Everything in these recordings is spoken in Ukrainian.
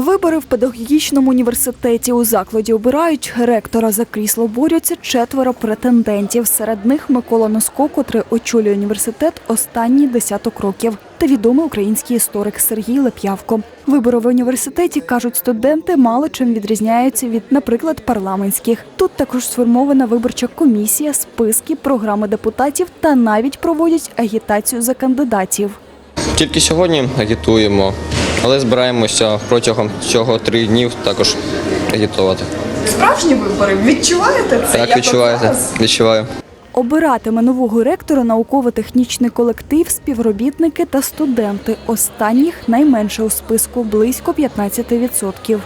Вибори в педагогічному університеті у закладі обирають ректора за крісло борються четверо претендентів. Серед них Микола Носко, котрий очолює університет останні десяток років, та відомий український історик Сергій Леп'явко. Вибори в університеті кажуть студенти мало чим відрізняються від, наприклад, парламентських. Тут також сформована виборча комісія, списки, програми депутатів та навіть проводять агітацію за кандидатів. Тільки сьогодні агітуємо, але збираємося протягом цього три днів також агітувати. Справжні вибори. Відчуваєте це? Так, відчуваєте? Відчуваю. Обиратиме нового ректора науково-технічний колектив, співробітники та студенти. Останніх найменше у списку близько 15%.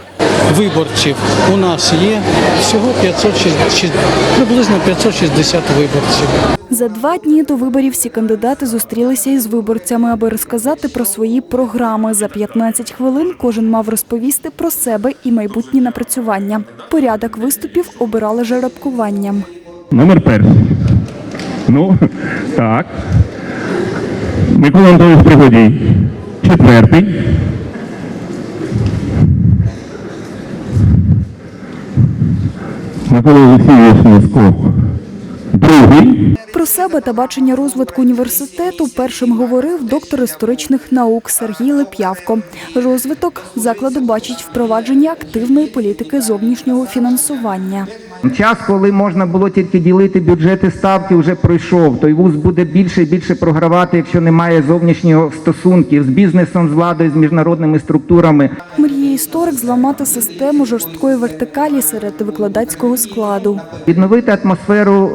виборців у нас є всього 560, приблизно 560 виборців. За два дні до виборів всі кандидати зустрілися із виборцями, аби розказати про свої програми. За 15 хвилин кожен мав розповісти про себе і майбутні напрацювання. Порядок виступів обирали жеребкуванням. Номер перший. Ну, так. Микола Анатолійович Пригодій. Четвертий. Микола Олексійович Носко. Другий. Про себе та бачення розвитку університету першим говорив доктор історичних наук Сергій Леп'явко. Розвиток закладу бачить впровадження активної політики зовнішнього фінансування. Час, коли можна було тільки ділити бюджети ставки, вже пройшов. Той вуз буде більше і більше програвати, якщо немає зовнішнього стосунків з бізнесом, з владою, з міжнародними структурами. Мріє історик зламати систему жорсткої вертикалі серед викладацького складу. Відновити атмосферу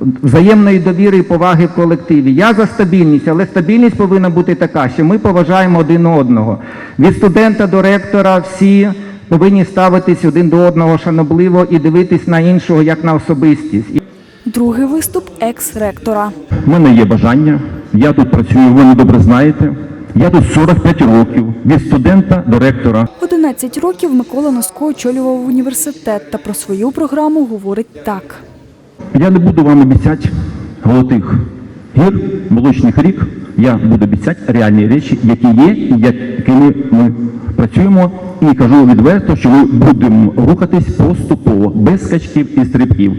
взаємної довіри і поваги в колективі. Я за стабільність, але стабільність повинна бути така, що ми поважаємо один одного. Від студента до ректора всі повинні ставитись один до одного шанобливо і дивитись на іншого як на особистість. Другий виступ екс-ректора. У мене є бажання. Я тут працюю, ви мене добре знаєте. Я тут 45 років. Від студента до ректора. 11 років Микола Носко очолював університет та про свою програму говорить так. Я не буду вам обіцяти золотих гір, молочних рік. Я буду обіцяти реальні речі, які є якими ми працюємо. І кажу відверто, що ми будемо рухатись поступово, без скачків і стрибків.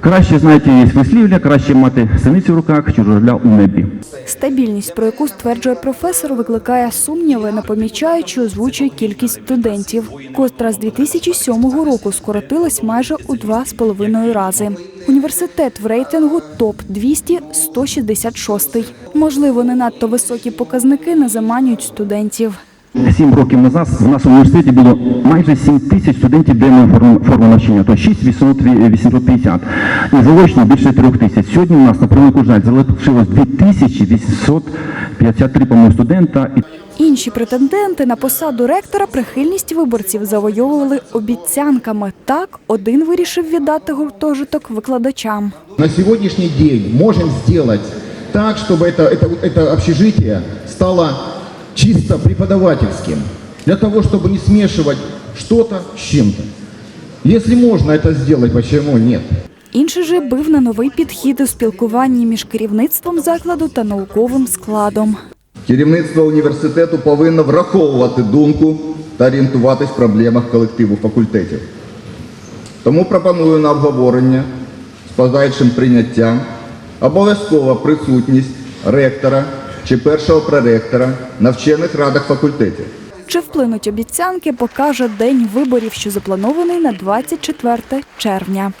Краще, знаєте, є вислівля, краще мати синицю в руках, чи журавля у небі. Стабільність, про яку стверджує професор, викликає сумніви, не помічаючи озвучує кількість студентів, котра з 2007 року скоротилась майже у два з половиною рази. Університет в рейтингу топ 200 166. Можливо, не надто високі показники не заманюють студентів. Сім років назад в нас в університеті було майже 7 тисяч студентів денної форми, форми навчання, то 6 850. І заочно більше 3 тисяч. Сьогодні у нас, на превелику жаль, залишилось 2853, по-моєму, студента. І Інші претенденти на посаду ректора прихильність виборців завойовували обіцянками. Так, один вирішив віддати гуртожиток викладачам. На сегодняшний день можем сделать так, чтобы это, это, это общежитие стало чисто преподавательским, для того, чтобы не смешивать что-то с чем-то. Если можно это сделать, почему нет? Інший же бив на новий підхід у спілкуванні між керівництвом закладу та науковим складом. Керівництво університету повинно враховувати думку та орієнтуватись в проблемах колективу факультетів. Тому пропоную на обговорення з подальшим прийняттям обов'язкова присутність ректора чи першого проректора на вчених радах факультетів. Чи вплинуть обіцянки, покаже день виборів, що запланований на 24 червня.